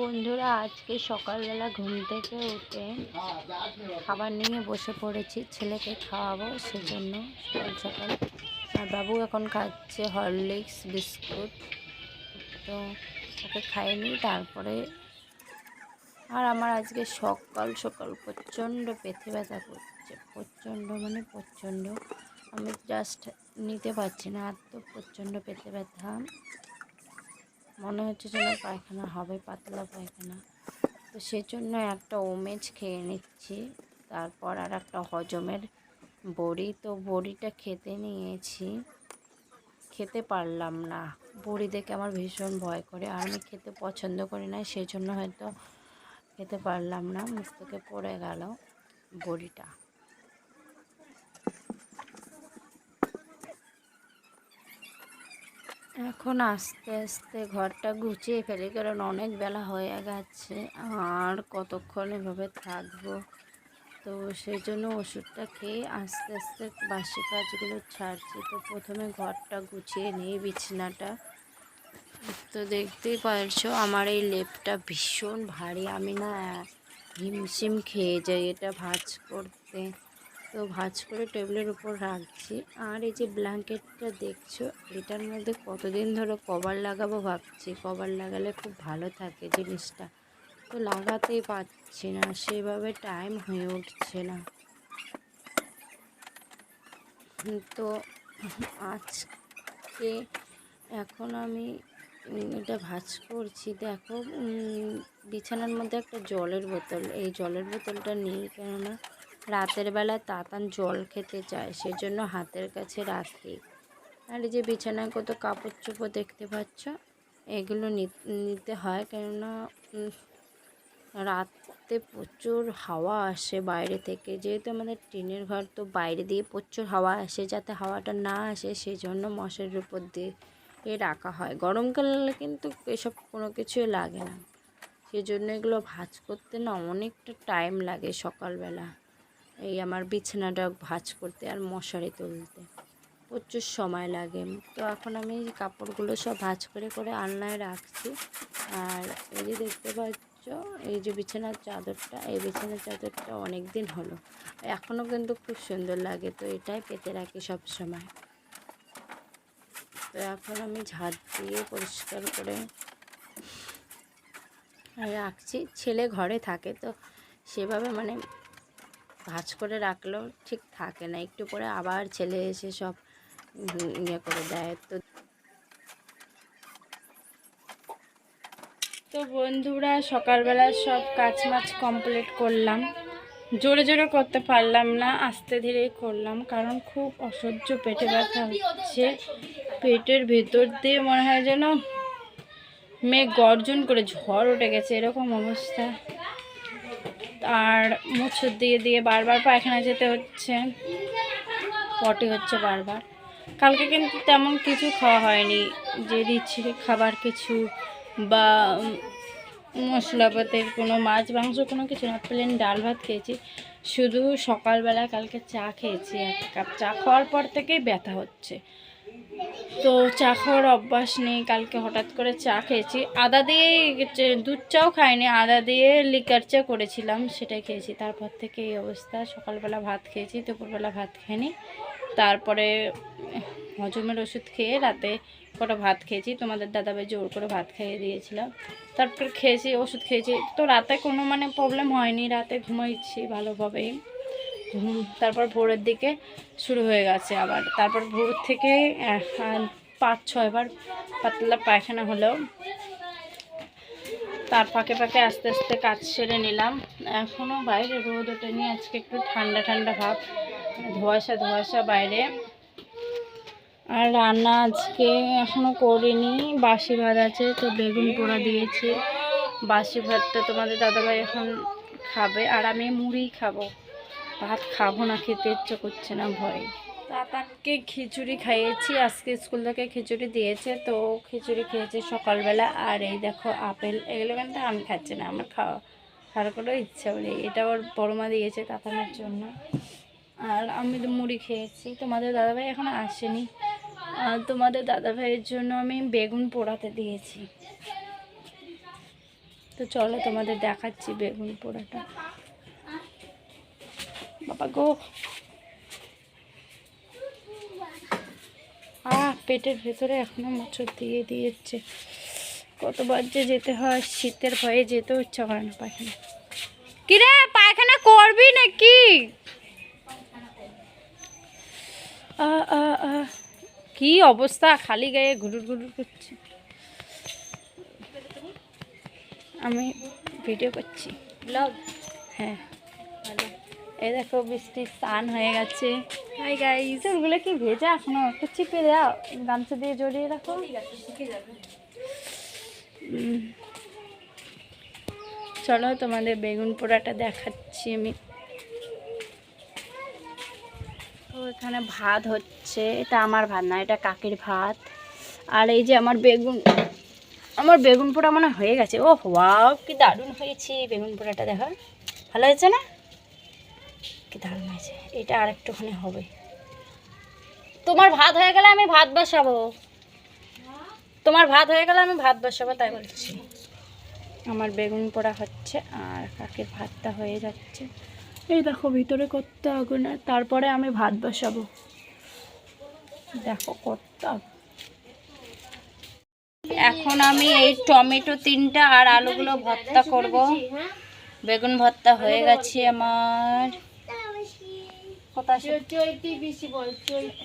বন্ধুরা, আজকে সকালবেলা ঘুম থেকে উঠে খাবার নিয়ে বসে পড়েছি, ছেলেকে খাওয়াবো সেজন্য সকাল সকাল। আর বাবু এখন খাচ্ছে হরলিক্স, বিস্কুট। তো ওকে খাইনি তারপরে আর আমার আজকে সকাল সকাল প্রচণ্ড পেথে ব্যথা করছে, প্রচণ্ড মানে প্রচণ্ড। আমি জাস্ট নিতে পারছি না, আর তো প্রচণ্ড পেতে ব্যথা। মনে হচ্ছে যেন পায়খানা হবে, পাতলা পায়খানা। তো সেজন্য একটা ওমেজ খেয়ে নিচ্ছি। তারপর আর একটা হজমের বড়ি। তো বড়িটা খেতে নিয়েছি। খেতে পারলাম না। বড়ি দেখে আমার ভীষণ ভয় করে। আর আমি খেতে পছন্দ করি না সেই জন্য হয়তো খেতে পারলাম না। মুখ থেকে পড়ে গেল বড়িটা। এখন আস্তে আস্তে ঘরটা গুছিয়ে ফেলি, কারণ অনেক বেলা হয়ে গেছে। আর কতক্ষণ এভাবে থাকব? তো সেই জন্য ওষুধটা খেয়ে আস্তে আস্তে বাসি কাজগুলো ছাড়ছি। তো প্রথমে ঘরটা গুছিয়ে নিই বিছানাটা। তো দেখতেই পারছ, আমার এই লেপটা ভীষণ ভারী। আমি না হিমশিম খেয়ে যাই এটা ভাজ করতে। তো ভাজ করে টেবিলের উপর রাখছি। আর এই যে ব্ল্যাঙ্কেটটা দেখছ, এটার মধ্যে কতদিন ধরে কভার লাগাবো ভাবছি। কভার লাগালে খুব ভালো থাকে জিনিসটা। তো লাগাতেই পারছি না, সেভাবে টাইম হয়ে উঠছে না। তো আজকে এখন আমি এটা ভাজ করছি। দেখো বিছানার মধ্যে একটা জলের বোতল। এই জলের বোতলটা নিই কেননা রাতের বেলা তাতান জল খেতে চায়, সেজন্য হাতের কাছে রাখি। আর এই যে বিছানায় কত কাপড় চোপড় দেখতে পাচ্ছ, এগুলো নিতে হয়, কেননা রাতে প্রচুর হাওয়া আসে বাইরে থেকে। যেহেতু আমাদের টিনের ঘর, তো বাইরে দিয়ে প্রচুর হাওয়া আসে, যাতে হাওয়াটা না আসে সেই জন্য মশারির উপর দিয়ে রাখা হয়। গরমকালে কিন্তু এসব কোনো কিছুই লাগে না। সেই জন্য এগুলো ভাজ করতে না অনেকটা টাইম লাগে সকালবেলা। এই আমার বিছানাটা ভাজ করতে আর মশারি তুলতে। প্রচুর সময় লাগে। তো এখন আমি কাপড়গুলো সব ভাজ করে করে আলনায় রাখছি। আর এই যে দেখতে পাচ্ছ, এই যে বিছানার চাদরটা, এই বিছানার চাদরটা অনেক দিন হলো। এখনও কিন্তু খুব সুন্দর লাগে। তো এটাই পেতে রাখি সব সময়। তো এখন আমি ঝাড় দিয়ে পরিষ্কার করে রাখছি। ছেলে ঘরে থাকে, তো সেভাবে মানে ভাজ করে রাখলেও ঠিক থাকে না। একটু পরে আবার ছেলে এসে সব ইয়ে করে দেয়। তো তো বন্ধুরা, সকালবেলা সব কাজ মাছ কমপ্লিট করলাম। জোরে জোরে করতে পারলাম না, আস্তে ধীরেই করলাম, কারণ খুব অসহ্য পেটে ব্যথা হচ্ছে। পেটের ভেতর দিয়ে মনে হয় যেন মেঘ গর্জন করে ঝড় উঠে গেছে, এরকম অবস্থা। আর মুছর দিয়ে দিয়ে বারবার পায়খানা যেতে হচ্ছে। পটি হচ্ছে বারবার। কালকে কিন্তু তেমন কিছু খাওয়া হয়নি। যে দিচ্ছি খাবার কিছু বা মশলাপাতের কোনো মাছ, মাংস কোনো কিছু না, প্লেন ডাল ভাত খেয়েছি। শুধু সকালবেলা কালকে চা খেয়েছি, এক কাপ চা। খাওয়ার পর থেকেই ব্যথা হচ্ছে। তো চা খাওয়ার অভ্যাস নেই, কালকে হঠাৎ করে চা খেয়েছি। আদা দিয়ে দুধ চাও খাইনি, আদা দিয়ে লিকার চা করেছিলাম, সেটাই খেয়েছি। তারপর থেকে এই অবস্থা, সকালবেলা ভাত খেয়েছি, দুপুরবেলা ভাত খাইনি। তারপরে হজমের ওষুধ খেয়ে রাতে কটা ভাত খেয়েছি। তোমাদের দাদাভাই জোর করে ভাত খাইয়ে দিয়েছিলাম তারপর খেয়েছি, ওষুধ খেয়েছি। তো রাতে কোনো মানে প্রবলেম হয়নি, রাতে ঘুমাইছি ভালোভাবেই। তারপর ভোরের দিকে শুরু হয়ে গেছে আবার। তারপর ভোর থেকে পাঁচ ছয়বার পাতলা পায়খানা হলেও তার ফাঁকে ফাঁকে আস্তে আস্তে কাজ সেরে নিলাম। এখনও বাইরে রোদ ওঠেনি, আজকে একটু ঠান্ডা ঠান্ডা ভাব, ধোয়াশা ধোয়াশা বাইরে। আর রান্না আজকে এখনও করিনি, বাসি ভাত আছে তো বেগুন পোড়া দিয়েছি। বাসি ভাতটা তোমাদের দাদাভাই এখন খাবে, আর আমি মুড়ি খাব। ভাত খাব না, খেতে ইচ্ছে করছে না, ভয়। তাতানকে খিচুড়ি খাইয়েছি, আজকে স্কুল থেকে খিচুড়ি দিয়েছে, তো খিচুড়ি খেয়েছে সকালবেলা। আর এই দেখো, আপেল, এগুলো কিন্তু আমি খাচ্ছি না, আমার খাওয়া, খাওয়ার কোনো ইচ্ছা বলে এটা ওর বড়মা দিয়েছে তাতানের জন্য। আর আমি তো মুড়ি খেয়েছি। তোমাদের দাদাভাই এখন আসেনি। আর তোমাদের দাদাভাইয়ের জন্য আমি বেগুন পোড়াতে দিয়েছি। তো চলো তোমাদের দেখাচ্ছি বেগুন পোড়াটা। বাবা গো আহ পেটের ভেতরে এখনও মোচড় দিয়ে দিয়েছে। কতবার যে যেতে হয় শীতের ভয়ে যেতেও ইচ্ছা করে না পায়খানা। কিরে পায়খানা করবি নাকি। কি অবস্থা? খালি গায়ে ঘুরুর ঘুরুর করছে। আমি ভিডিও করছি। ব্লগ হ্যাঁ। এই দেখো বৃষ্টি স্নান হয়ে গেছে। হাই গাইস ওগুলো কি ভেজা এখনও? একটু চিপে দাও, গামছা দিয়ে জড়িয়ে রাখো। চলো তোমাদের বেগুন পোড়াটা দেখাচ্ছি আমি। তো এখানে ভাত হচ্ছে, এটা আমার ভাত না, এটা কাকির ভাত। আর এই যে আমার বেগুন আমার বেগুন পোড়া মনে হয় হয়ে গেছে। ও ওয়াও, কি দারুণ হয়েছে বেগুন পোড়াটা দেখা ভালো হয়েছে না? কি দারুণ হয়েছে। এটা আর একটুখানি হবে। তোমার ভাত হয়ে গেলে আমি ভাত বসাবো। তোমার ভাত হয়ে গেলে আমি ভাত বসাবো, তাই বলছি। আমার বেগুন পোড়া হচ্ছে আর কাকের ভাতটা হয়ে যাচ্ছে। এই দেখো ভিতরে কত আগুন তারপরে আমি ভাত বসাবো। দেখো আগুন। এখন আমি এই টমেটো তিনটা আর আলুগুলো ভর্তা করব। বেগুন ভর্তা হয়ে গেছে আমার।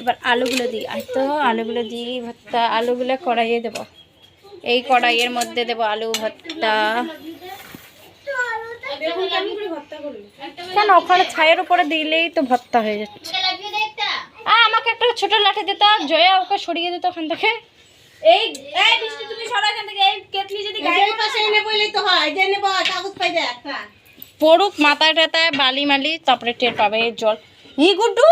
এবার আলুগুলো দিই আর তো আলুগুলো দিই ভর্তা আলুগুলো কড়াইয়ে দেবো। এই কড়াইয়ের মধ্যে দেবো আলু ভর্তা। কেন ওখানে ছায়ের উপরে দিলেই তো ভর্তা হয়ে যাচ্ছে। আ, আমাকে একটা ছোট লাঠি দিত জয়া ওকে সরিয়ে দিত ওখান থেকে। এই এই বৃষ্টি তুমি সরা এখান থেকে এই কেটলি যদি গায়ের পাশে এনে বইলেই তো হয় যে নেব কাগজ পাই দে পড়ুক মাথায় টাথায় বালি মালি তারপরে টের পাবে জল। ই গুড্ডু।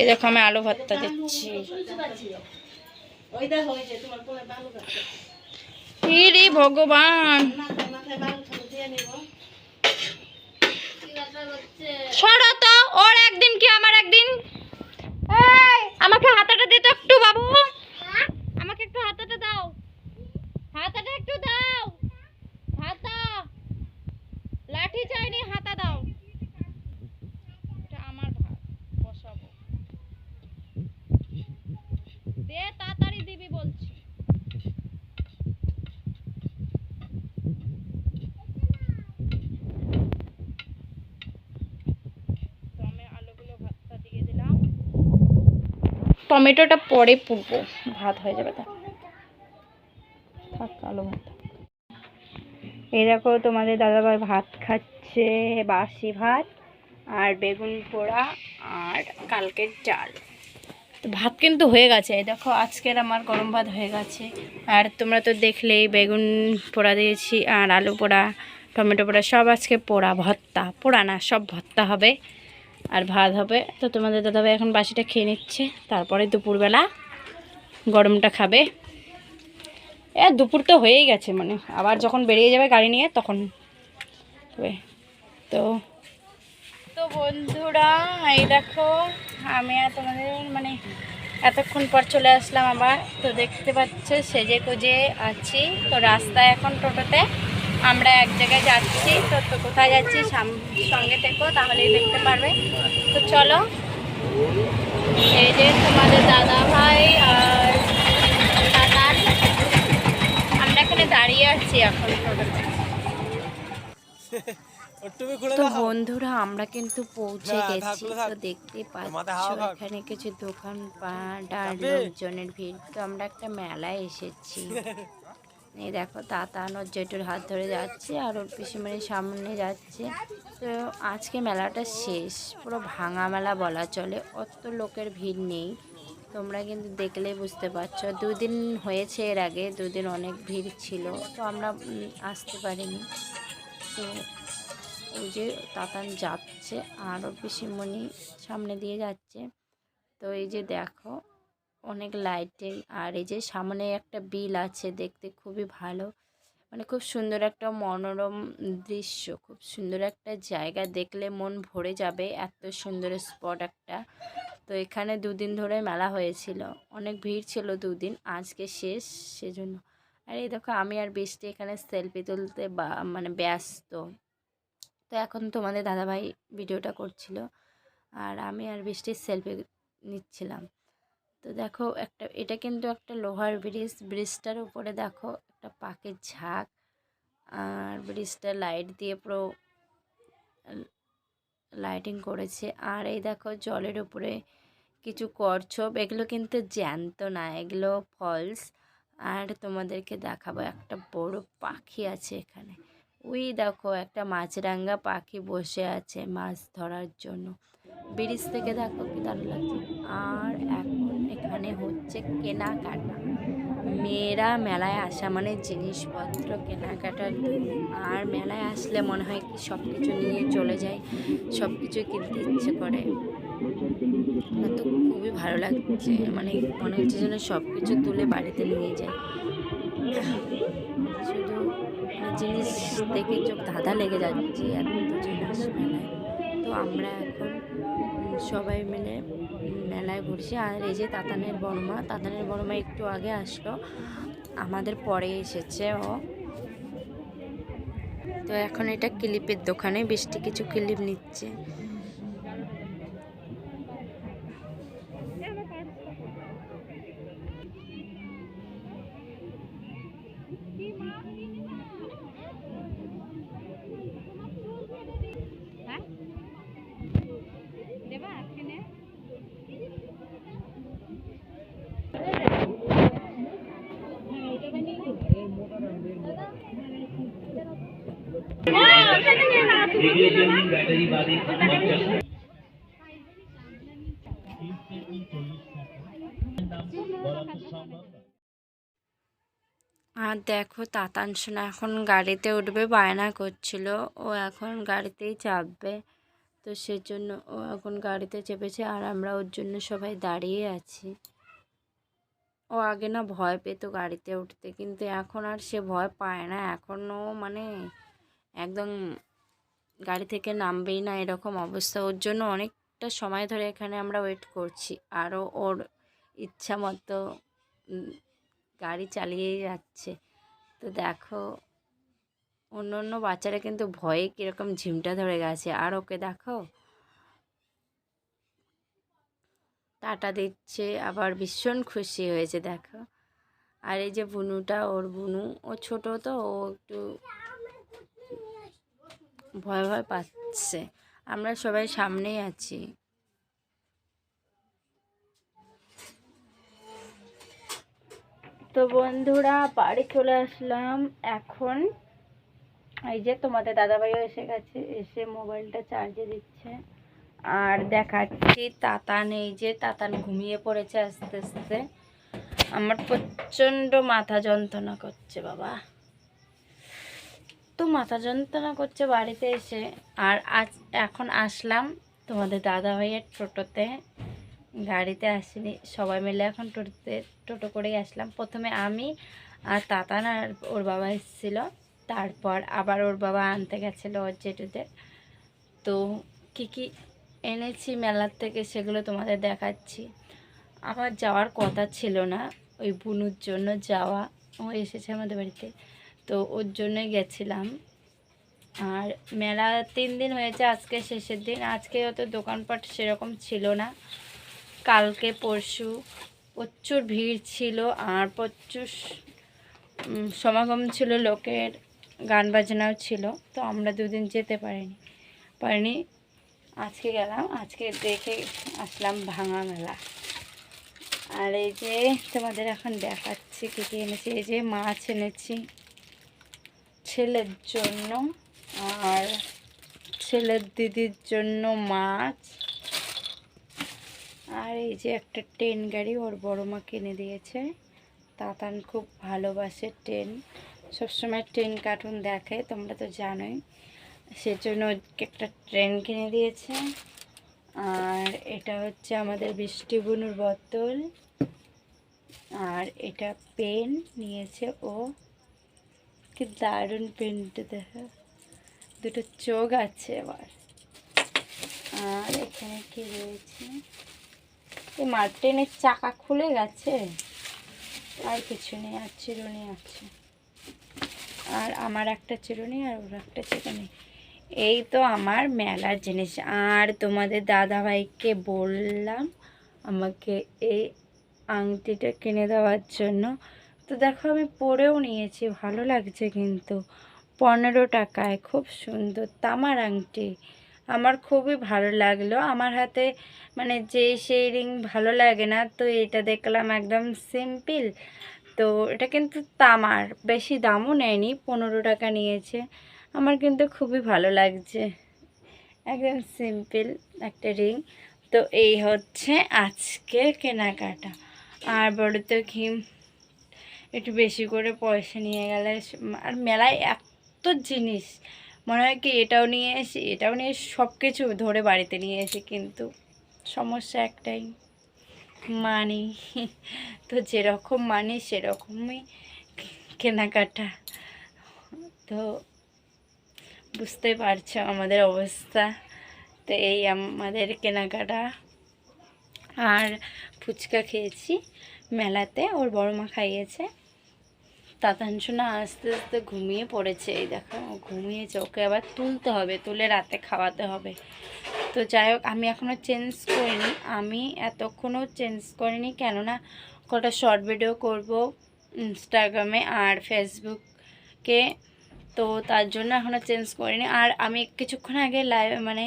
এই দেখো আমি আলু ভর্তা দিচ্ছি। ভগবান! ওর একদিন কি আমার একদিন? এই আমাকে হাতাটা দে তো একটু বাবু আমাকে একটু হাতাটা দাও হাতাটা একটু দাও। হাতা। লাঠি চাইনি, হাতা দাও। এটা আমার ভাত, বসাবো। দে, তাড়াতাড়ি দিবি বলছি। টমেটোটা পরে পুড়বো, ভাত হয়ে যাবে তা ভাত এই দেখো তোমাদের দাদাভাই ভাত খাচ্ছে, বাসি ভাত আর বেগুন পোড়া আর কালকের চাল তো ভাত কিন্তু হয়ে গেছে। এই দেখো, আজকের আমার গরম ভাত হয়ে গেছে। আর তোমরা তো দেখলেই বেগুন পোড়া দিয়েছি আর আলু পোড়া, টমেটো পোড়া, সব আজকে পোড়া, ভর্তা। পোড়া না, সব ভর্তা হবে আর ভাত হবে। তো তোমাদের দাদাভাই এখন বাসিটা খেয়ে নিচ্ছে। তারপরে দুপুরবেলা গরমটা খাবে। এ, দুপুর তো হয়েই গেছে মানে আবার যখন বেরিয়ে যাবে গাড়ি নিয়ে, তখন তো তো বন্ধুরা, এই দেখো, আমি আর তোমাদের মানে এতক্ষণ পর চলে আসলাম আবার। তো দেখতে পাচ্ছ, সেজে কুজে আছি। তো রাস্তায় এখন টোটোতে। আমরা এক জায়গায় যাচ্ছি। তো তো কোথায় যাচ্ছি সঙ্গে থেকো, তাহলেই দেখতে পারবে। তো চলো, এই যে তোমাদের দাদা ভাই আর দাদার আমরা এখানে দাঁড়িয়ে আছি এখন। তো বন্ধুরা আমরা কিন্তু পৌঁছে গেছি। তো দেখতে পাচ্ছ এখানে কিছু দোকানপাট আর লোকজনের ভিড়। তো আমরা একটা মেলায় এসেছি। এই দেখো তাতা জেঠুর হাত ধরে যাচ্ছে আর ওর পিসিমণির সামনে যাচ্ছে। তো আজকে মেলাটা শেষ। পুরো ভাঙা মেলা বলা চলে। অত লোকের ভিড় নেই। তোমরা কিন্তু দেখলেই বুঝতে পারছ। দুদিন হয়েছে এর আগে, দুদিন অনেক ভিড় ছিল, তো আমরা আসতে পারিনি। তো ওই যে তাতান যাচ্ছে, আরও পিসিমণি সামনে দিয়ে যাচ্ছে। তো এই যে দেখো, অনেক লাইটিং, আর এই যে সামনে একটা বিল আছে, দেখতে খুবই ভালো। মানে খুব সুন্দর একটা মনোরম দৃশ্য, খুব সুন্দর একটা জায়গা, দেখলে মন ভরে যাবে। এত সুন্দর স্পট একটা। তো এখানে দুদিন ধরে মেলা হয়েছিল। অনেক ভিড় ছিল দুদিন, আজকে শেষ সেজন্য। আর এই দেখো, আমি আর বৃষ্টি এখানে সেলফি তুলতে বা মানে ব্যস্ত। তো এখন তোমাদের দাদাভাই ভিডিওটা করছিল, আর আমি আর বৃষ্টির সেলফি নিচ্ছিলাম। তো দেখো, একটা, এটা কিন্তু একটা লোহার ব্রিজ, ব্রিজটার উপরে দেখো, একটা পাখির ঝাঁক, আর ব্রিজটা লাইট দিয়ে পুরো লাইটিং করেছে। আর এই দেখো, জলের উপরে কিছু কচ্ছপ এগুলো কিন্তু জ্যান্ত না, এগুলো ফলস। আর তোমাদেরকে দেখাবো, একটা বড় পাখি আছে এখানে। ওই দেখো, একটা মাছরাঙ্গা পাখি বসে আছে মাছ ধরার জন্য। ব্রিজ থেকে দেখো কি দারুণ লাগছে। আর এখন এখানে হচ্ছে কেনাকাটা। মেয়েরা মেলায় আসা মানে জিনিসপত্র কেনাকাটার। আর মেলায় আসলে মনে হয় কি সব কিছু নিয়ে চলে যায় সব কিছুই কিনতে ইচ্ছে করে। আমার তো খুবই ভালো লাগছে মানে মনে হচ্ছে যেন সব কিছু তুলে বাড়িতে নিয়ে যায়। শুধু মানে জিনিস দেখে চোখ ধাঁধা লেগে যাচ্ছে এত জিনিস মেলায়। তো আমরা এখন সবাই মিলে মেলায় ঘুরছি। আর এই যে তাতানের বড়মা তাতানের বড়মা একটু আগে আসলো। আমাদের পরে এসেছে ও। তো এখন এটা ক্লিপের দোকানে, বৃষ্টি কিছু ক্লিপ নিচ্ছে। আর দেখো, তাতান সোনা এখন গাড়িতে উঠবে, বায়না করছিল। ও এখন গাড়িতেই চাপবে। তো সেজন্য ও এখন গাড়িতে চেপেছে আর আমরা ওর জন্য সবাই দাঁড়িয়ে আছি। ও আগে না ভয় পেত গাড়িতে উঠতে, কিন্তু এখন আর সে ভয় পায় না। এখনও মানে একদম গাড়ি থেকে নামবেই না এরকম অবস্থা। ওর জন্য অনেকটা সময় ধরে এখানে আমরা ওয়েট করছি। আরও ওর ইচ্ছা মতো গাড়ি চালিয়েই যাচ্ছে। তো দেখো, অন্য অন্য বাচ্চারা কিন্তু ভয়ে কীরকম ঝিমটা ধরে গেছে। আর ওকে দেখো, টাটা দিচ্ছে, আবার ভীষণ খুশি হয়েছে, দেখো। আর এই যে বুনুটা, ওর বুনু, ও ছোট তো, ও একটু ভয় ভয় পাচ্ছে। আমরা সবাই সামনেই আছি। তো বন্ধুরা, বাড়ি চলে আসলাম। এখন এই যে তোমাদের দাদাভাইও এসে গেছে, এসে মোবাইলটা চার্জে দিচ্ছে। আর দেখাচ্ছি, তাতান এই যে, তাতান ঘুমিয়ে পড়েছে আস্তে আস্তে। আমার প্রচণ্ড মাথা যন্ত্রণা করছে বাবা। তো মাথা যন্ত্রণা করছে বাড়িতে এসে। আর আজ, এখন আসলাম তোমাদের দাদা ভাইয়ের টোটোতে। গাড়িতে আসিনি, সবাই মিলে এখন টোটোতে, টোটো করেই আসলাম। প্রথমে আমি আর তাতান আর ওর বাবা এসেছিল। তারপর আবার ওর বাবা আনতে গেছিল ওর জেঠুদের। তো কী কী এনেছি মেলার থেকে সেগুলো তোমাদের দেখাচ্ছি। আমার যাওয়ার কথা ছিল না, ওই বুনুর জন্য যাওয়া। ও এসেছে আমাদের বাড়িতে। তো ওর জন্যই গেছিলাম। আর মেলা তিন দিন হয়েছে, আজকে শেষের দিন। আজকে অত দোকানপাট সেরকম ছিল না। কালকে, পরশু প্রচুর ভিড় ছিল আর প্রচুর সমাগম ছিল, লোকের গান বাজনাও ছিল। তো আমরা দুদিন যেতে পারিনি পারিনি। আজকে গেলাম, আজকে দেখে আসলাম ভাঙা মেলা। আর এই যে তোমাদের এখন দেখাচ্ছি কী কী এনেছি, এই যে মাছ এনেছি। ছেলের জন্য আর ছেলের দিদির জন্য মাছ। আর এই যে একটা ট্রেন গাড়ি ওর বড় মা কিনে দিয়েছে। তাতান খুব ভালোবাসে ট্রেন। সবসময় ট্রেন কার্টুন দেখে, তোমরা তো জানোই। সেজন্য একটা ট্রেন কিনে দিয়েছে। আর এটা হচ্ছে আমাদের বৃষ্টি বুনুর বোতল। আর এটা পেন নিয়েছে ও। কি দারুণ পেনটা দেখো। দুটো চোখ আছে আবার আর এখানে কি রয়েছে? এই মার ট্রেনের চাকা খুলে গেছে? আর কিছু নেই, আর চিরুনি আছে। আর আমার একটা চিরুনি আর ওর একটা চিরুনি। এই তো আমার মেলার জিনিস। আর তোমাদের দাদা ভাইকে বললাম আমাকে এই আংটিটা কিনে দেওয়ার জন্য। তো দেখো আমি পরেও নিয়েছি, ভালো লাগছে কিন্তু। পনেরো টাকায়, খুব সুন্দর। তামার আংটি, আমার খুবই ভালো লাগল। আমার হাতে মানে যে সেই রিং ভালো লাগে না, তো এটা দেখলাম একদম সিম্পল। তো এটা কিন্তু তামার, বেশি দামও নেয়নি, পনেরো টাকা নিয়েছে। আমার কিন্তু খুবই ভালো লাগছে। একদম সিম্পল একটা রিং। তো এই হচ্ছে আজকের কেনাকাটা। আর বড় তো কি একটু বেশি করে পয়সা নিয়ে গেলে আর মেলায় এত জিনিস। মনে হয় কি এটাও নিয়ে এসি, এটাও নিয়ে সব কিছু ধরে বাড়িতে নিয়ে এসি কিন্তু সমস্যা একটাই, মানি। তো যেরকম মানি সেরকমই কেনাকাটা। তো বুঝতে পারছ আমাদের অবস্থা। তো এই আমাদের কেনাকাটা। আর ফুচকা খেয়েছি মেলাতে, ওর বড় মা খাইয়েছে। তাতাংশনা আস্তে আস্তে ঘুমিয়ে পড়েছে, এই দেখো ঘুমিয়েছে, ওকে আবার তুলতে হবে, তুলে রাতে খাওয়াতে হবে। তো যাই হোক, আমি এখনও চেঞ্জ করিনি, আমি এতক্ষণও চেঞ্জ করিনি, কেননা কটা শর্ট ভিডিও করব ইনস্টাগ্রামে আর ফেসবুকে, তো তার জন্য এখনও চেঞ্জ করিনি। আর আমি কিছুক্ষণ আগে লাইভ মানে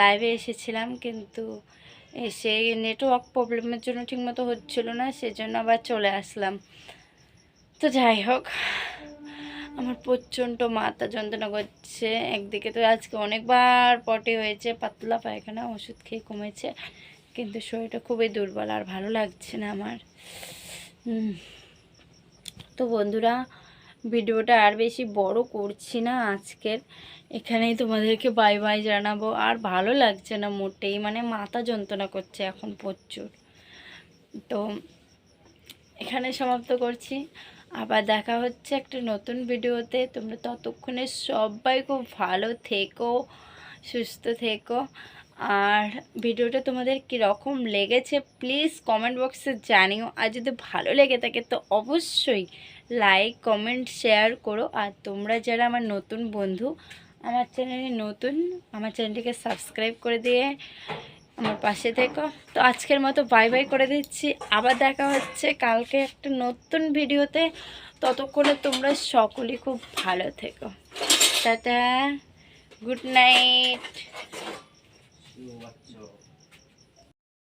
লাইভে এসেছিলাম, কিন্তু এসে নেটওয়ার্ক প্রবলেমের জন্য ঠিকমতো হচ্ছিল না, সেজন্য আবার চলে আসলাম। তো যাই হোক, আমার প্রচণ্ড মাথা যন্ত্রণা করছে একদিকে। তো আজকে অনেকবার পটে হয়েছে, পাতলা পায়খানা, ওষুধ খেয়ে কমেছে কিন্তু শরীরটা খুবই দুর্বল আর ভালো লাগছে না আমার। তো বন্ধুরা, ভিডিওটা আর বেশি বড় করছি না আজকের। এখানেই তোমাদেরকে বাই বাই জানাব। আর ভালো লাগছে না মোটেই মানে মাথা যন্ত্রণা করছে এখন প্রচুর। তো এখানে সমাপ্ত করছি। আবার দেখা হচ্ছে একটা নতুন ভিডিওতে। তোমরা ততক্ষণে সবাই খুব ভালো থেকো, সুস্থ থেকো। আর ভিডিওটা তোমাদের কীরকম লেগেছে প্লিজ কমেন্ট বক্সে জানিও। আর যদি ভালো লেগে থাকে তো অবশ্যই লাইক কমেন্ট শেয়ার করো। আর তোমরা যারা আমার নতুন বন্ধু, আমার চ্যানেলে নতুন, আমার চ্যানেলটিকে সাবস্ক্রাইব করে দিয়ে আমার পাশে থেকো। তো আজকের মতো বাই বাই করে দিচ্ছি। আবার দেখা হচ্ছে কালকে একটা নতুন ভিডিওতে। ততক্ষণে তোমরা সকলেই খুব ভালো থেকো। Tata good night